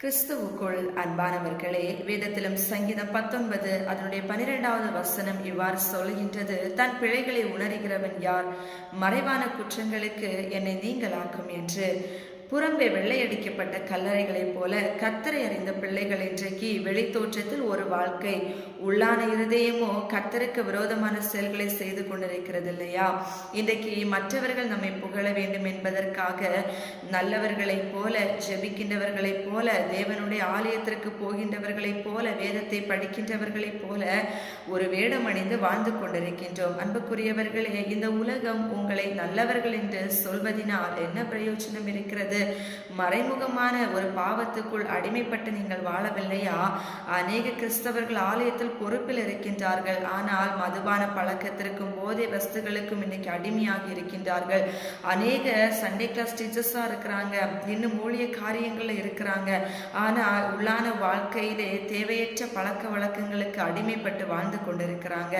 கிறிஸ்துவுக்குள் அன்பானவர்களே வேதத்திலும் சங்கீதம் பத்தொன்பது அதனுடைய பனிரெண்டாவது வசனம் இவ்வாறு சொல்கின்றது தன் பிழைகளை உணர்கிறவன் யார்? மறைவான குற்றங்களுக்கு என்னை நீங்களாக்கும் என்று. புறம்பே வெள்ளையடிக்கப்பட்ட கல்லறைகளைப் போல கத்தரை அறிந்த பிள்ளைகள் இன்றைக்கு வெளித்தோற்றத்தில் ஒரு வாழ்க்கை உள்ளான இருதயமோ கத்தருக்கு விரோதமான செயல்களை செய்து கொண்டிருக்கிறது இல்லையா இன்றைக்கு மற்றவர்கள் நம்மை புகழ வேண்டும் என்பதற்காக நல்லவர்களைப் போல ஜெபிக்கின்றவர்களைப் போல தேவனுடைய ஆலயத்திற்கு போகின்றவர்களைப் போல வேதத்தை படிக்கின்றவர்களைப் போல ஒரு வேடம் அணிந்து வாழ்ந்து கொண்டிருக்கின்றோம். அன்புக்குரியவர்களே இந்த உலகம் உங்களை நல்லவர்கள் என்று சொல்வதினால் என்ன பிரயோஜனம் இருக்கிறது? மறைமுகமான ஒரு பாவத்துக்குள் அடிமைப்பட்டு நீங்கள் வாழவில்லையா? அநேக கிறிஸ்தவர்கள் ஆலயத்தில் பொறுப்பில் இருக்கின்றார்கள். ஆனால் மதுபான பழக்கத்திற்கும் போதை வஸ்துகளுக்கும் இன்னைக்கு அடிமையாகி இருக்கின்றார்கள். அநேக சண்டே கிளாஸ் டீச்சர்ஸாக இருக்கிறாங்க. இன்னும் மூலிய காரியங்களில் இருக்கிறாங்க. ஆனால் உள்ளான வாழ்க்கையிலே தேவையற்ற பழக்க வழக்கங்களுக்கு அடிமைப்பட்டு வாழ்ந்து கொண்டிருக்கிறாங்க.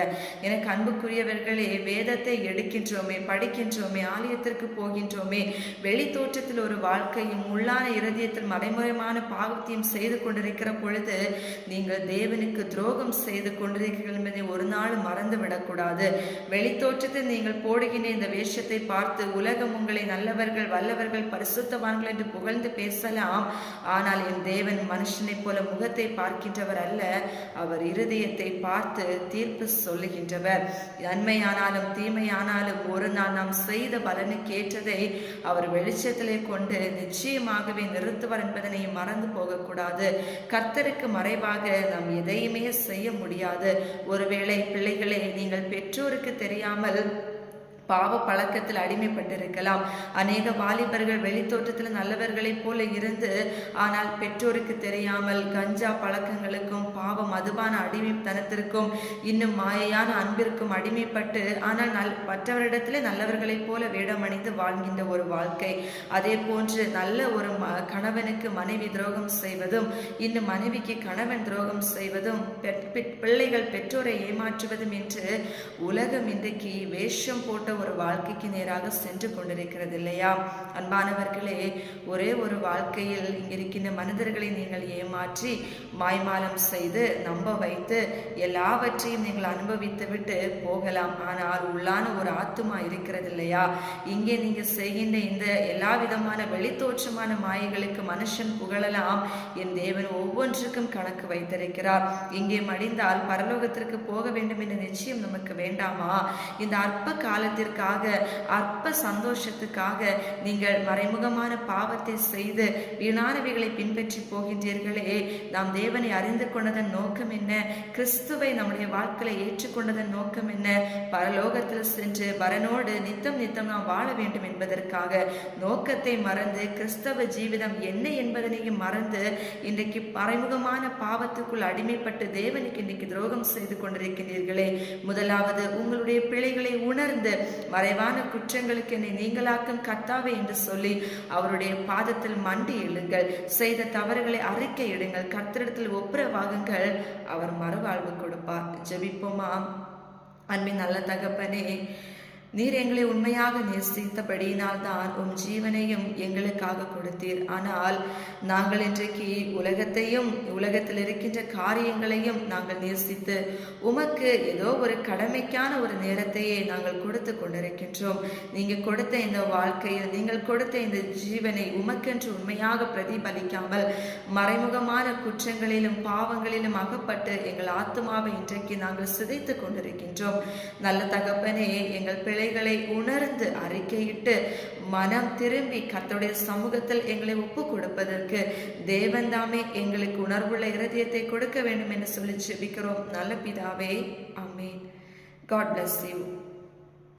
எனக்கு அன்புக்குரியவர்களே வேதத்தை எடுக்கின்றோமே படிக்கின்றோமே ஆலயத்திற்கு போகின்றோமே வெளி தோற்றத்தில் ஒரு வாழ்க்கையும் உள்ளான இருதயத்தில் மறைமுகமான பாவத்தையும் செய்து கொண்டிருக்கிற பொழுது நீங்கள் தேவனுக்கு துரோகம் செய்து கொண்டிருக்கிறீர்கள் என்பதை ஒரு நாள் மறந்து விடக்கூடாது வெளித்தோற்றத்தில் நீங்கள் போடுகின்ற இந்த வேஷத்தை பார்த்து உலகம் உங்களை நல்லவர்கள் வல்லவர்கள் பரிசுத்தவான்கள் என்று புகழ்ந்து பேசலாம். ஆனால் என் தேவன் மனுஷனைப் போல முகத்தை பார்க்கின்றவர் அல்ல. அவர் இருதயத்தை பார்த்து தீர்ப்பு சொல்லுகின்றவர். நன்மையானாலும் தீமையானாலும் ஒரு நாள் நாம் செய்த பலனுக்கு ஏற்றதை அவர் வெளிச்சத்திலே கொண்டு நிச்சயமாகவே நிறுத்துவார் என்பதனை மறந்து போகக்கூடாது. கர்த்தருக்கு மறைவாக நாம் எதையுமே செய்ய முடியாது. ஒருவேளை பிள்ளைகளை நீங்கள் பெற்றோருக்கு தெரியாமல் பாவ பழக்கத்தில் அடிமைப்பட்டிருக்கலாம். அநேக வாலிபர்கள் வெளித்தோற்றத்தில் நல்லவர்களைப் போல இருந்து ஆனால் பெற்றோருக்கு தெரியாமல் கஞ்சா பழக்கங்களுக்கும் பாவ மதுபான அடிமைத்தனத்திற்கும் இன்னும் மாயையான அன்பிற்கும் அடிமைப்பட்டு ஆனால் நல் மற்றவரிடத்தில் நல்லவர்களைப் போல வேடமணிந்து வாழ்கின்ற ஒரு வாழ்க்கை. அதே போன்று நல்ல ஒரு ம கணவனுக்கு மனைவி துரோகம் செய்வதும் இன்னும் மனைவிக்கு கணவன் துரோகம் செய்வதும் பிள்ளைகள் பெற்றோரை ஏமாற்றுவதும் என்று உலகம் இன்றைக்கு வேஷம் போட்ட ஒரு வாழ்க்கைக்கு நேராக சென்று கொண்டிருக்கிறது இல்லையா? அன்பானவர்களே ஒரே ஒரு வாழ்க்கையில் இருக்கின்ற மனிதர்களை நீங்கள் ஏமாற்றி மாய்மாலம் செய்து நம்ப வைத்து எல்லாவற்றையும் நீங்கள் அனுபவித்து விட்டு போகலாம். ஆனால் உள்ளான ஒரு ஆத்துமா இருக்கிறது இல்லையா? இங்கே நீங்க செய்கின்ற இந்த எல்லா விதமான வெளித்தோற்றமான மாயைகளுக்கு மனுஷன் புகழலாம் என் தேவன் ஒவ்வொன்றுக்கும் கணக்கு வைத்திருக்கிறார். இங்கே மடிந்தால் பரலோகத்திற்கு போக வேண்டும் என்ற நிச்சயம் நமக்கு வேண்டாமா? இந்த அற்ப காலத்திற்கு சந்தோஷத்திற்காக அற்ப சந்தோஷத்துக்காக நீங்கள் மறைமுகமான பாவத்தை செய்து வீணானவைகளை பின்பற்றி போகின்றீர்களே. நாம் தேவனை அறிந்து கொண்டதன் நோக்கம் என்ன? கிறிஸ்துவை நம்முடைய வாழ்க்கையை ஏற்றுக்கொண்டதன் நோக்கம் என்ன? பரலோகத்தில் சென்று வரனோடு நித்தம் நித்தம் நாம் வாழ வேண்டும் என்பதற்காக நோக்கத்தை மறந்து கிறிஸ்தவ ஜீவிதம் என்ன என்பதனையும் மறந்து இன்றைக்கு மறைமுகமான பாவத்துக்குள் அடிமைப்பட்டு தேவனுக்கு இன்றைக்கு துரோகம் செய்து கொண்டிருக்கிறீர்களே முதலாவது உங்களுடைய பிழைகளை உணர்ந்து மறைவான குற்றங்களுக்கு என்னை நீங்களாக்கும் கத்தாவே என்று சொல்லி அவருடைய பாதத்தில் மண்டி எழுங்கள் செய்த தவறுகளை அறிக்கை இடுங்கள். கர்த்தரிடத்தில் ஒப்புரவாகுங்கள். அவர் மறுவாழ்வு கொடுப்பார். ஜெபிப்போமா? அன்பின் நல்ல தகப்பனே நீர் எங்களை உண்மையாக நேசித்தபடியினால் தான் உம் ஜீவனையும் எங்களுக்காக கொடுத்தீர். ஆனால் நாங்கள் இன்றைக்கு உலகத்தையும் உலகத்தில் இருக்கின்ற காரியங்களையும் நாங்கள் நேசித்து உமக்கு ஏதோ ஒரு கடமைக்கான ஒரு நேரத்தையே நாங்கள் கொடுத்து கொண்டிருக்கின்றோம். நீங்கள் கொடுத்த இந்த வாழ்க்கையில் நீங்கள் கொடுத்த இந்த ஜீவனை உமக்கென்று உண்மையாக பிரதிபலிக்காமல் மறைமுகமான குற்றங்களிலும் பாவங்களிலும் அகப்பட்டு எங்கள் ஆத்மாவை இன்றைக்கு நாங்கள் சிதைத்து கொண்டிருக்கின்றோம். நல்ல தகப்பனே எங்கள் பிள்ளை பிழைகளை உணர்ந்து அறிக்கையிட்டு மனம் திரும்பி கத்தோடைய சமூகத்தில் எங்களை ஒப்பு கொடுப்பதற்கு தேவன்தாமே எங்களுக்கு உணர்வுள்ள இருதயத்தை கொடுக்க வேண்டும் என்று சொல்லி ஜெபிக்கிறோம். நல்ல பிதாவே அமேன் காட் பிளஸ் யூ